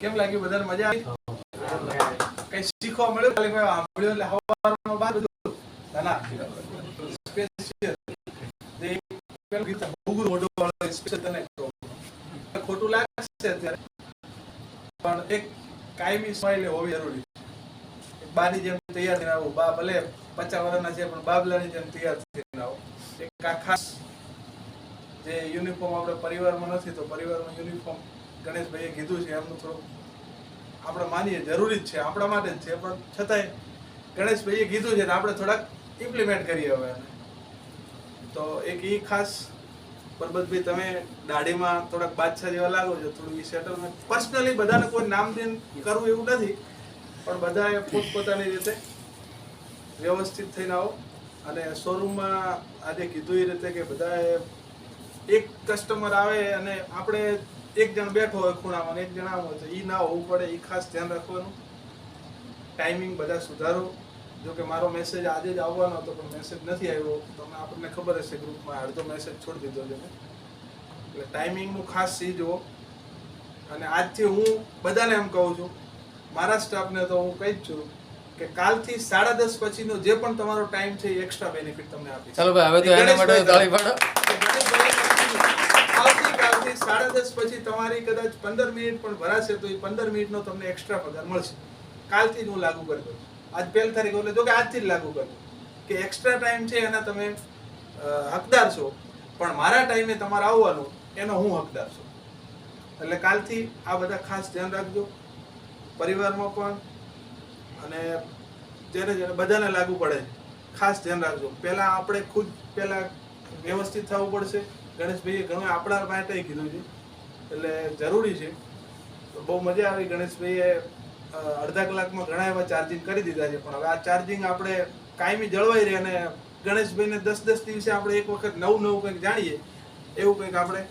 કેમ લાગ્યું? બધાને મજા કઈ શીખવા મળ્યું? ખોટું લાગશે પણ એક કાયમી સ્માઈલ હોવી જરૂરી બાની જેમ તૈયાર થઈને આવું. બા ભલે પચાસ વર્ષના છે, પણ બાબલાની જેમ તૈયાર થઈને આવો. એક આ ખાસ જે યુનિફોર્મ આપણે પરિવારમાં નથી, તો પરિવારમાં યુનિફોર્મ ગણેશભાઈએ કીધું છે એમનું થોડું આપણે માનીએ, જરૂરી જ છે, આપણા માટે જ છે, પણ છતાંય ગણેશભાઈએ કીધું છે ને આપણે થોડાક ઇમ્પ્લિમેન્ટ કરીએ હવે તો એક એ ખાસ પરબતભાઈ, તમે દાઢીમાં થોડાક બાદશાહ જેવા લાગો છો, થોડું એ સેટલમેન્ટ પર્સનલી બધાને કોઈ નામ દેન કરવું એવું નથી, પણ બધાએ પોતપોતાની રીતે વ્યવસ્થિત થઈને આવો. અને શોરૂમમાં આજે કીધું એ રીતે કે બધાએ એક કસ્ટમર આવે અને આપણે એક જણ બેઠો હોય ખૂણામાં એક જણ આવો તો એ ના હોવું પડે એ ખાસ ધ્યાન રાખવાનું. ટાઈમિંગ બધા સુધારો. જો કે મારો મેસેજ આજે જ આવવાનો હતો પણ મેસેજ નથી આવ્યો. તમને આપણને ખબર હશે ગ્રુપમાં અડધો મેસેજ છોડી દીધો છે. એટલે ટાઈમિંગનું ખાસ સી જુઓ. અને આજથી હું બધાને એમ કહું છું મારા સ્ટાફને તો હું કહી જ છું કે કાલથી સાડા દસ પછીનો જે પણ તમારો ટાઈમ છે એ એક્સ્ટ્રા બેનિફિટ તમને આપીશ. ચાલો ભાઈ હવે તો એના માટે તાળી પાડો આવતીકાલથી સાડા દસ પછી તમારી કદાચ પંદર મિનિટ પણ ભરાશે તો એ પંદર મિનિટનો તમને એક્સ્ટ્રા પગાર મળશે. કાલથી જ હું લાગુ કરી દઉં. આજ પહેલી તારીખ એટલે જો કે આજથી જ લાગુ કરી કે એક્સ્ટ્રા ટાઈમ છે એના તમે હકદાર છો. પણ મારા ટાઈમે તમારે આવવાનું, એનો હું હકદાર છું. એટલે કાલથી આ બધા ખાસ ધ્યાન રાખજો. પરિવારમાં પણ અને જ્યારે જ્યારે બધાને લાગુ પડે, ખાસ ધ્યાન રાખજો. પહેલાં આપણે ખુદ પહેલાં વ્યવસ્થિત થવું પડશે. ગણેશભાઈએ ઘણું આપણા માટે કીધું છે. એટલે જરૂરી છે. તો બહુ મજા આવી ગણેશભાઈએ અડધા કલાકમાં ઘણા એવા ચાર્જિંગ કરી દીધા છે. પણ હવે આ ચાર્જિંગ આપણે કાયમી જળવાઈ રહે અને ગણેશભાઈને દસ દસ દિવસે આપણે એક વખત નવું નવું કંઈક જાણીએ એવું કંઈક આપણે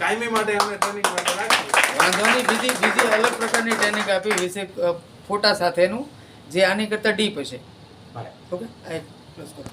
કાયમી માટે અમે ટ્રેનિંગ માટે રાખીએ. બીજી બીજી અલગ પ્રકારની ટ્રેનિંગ આપી વિશે ફોટા સાથેનું જે આની કરતાં ડીપ હશે. ઓકે આ એક પ્લસ કરો.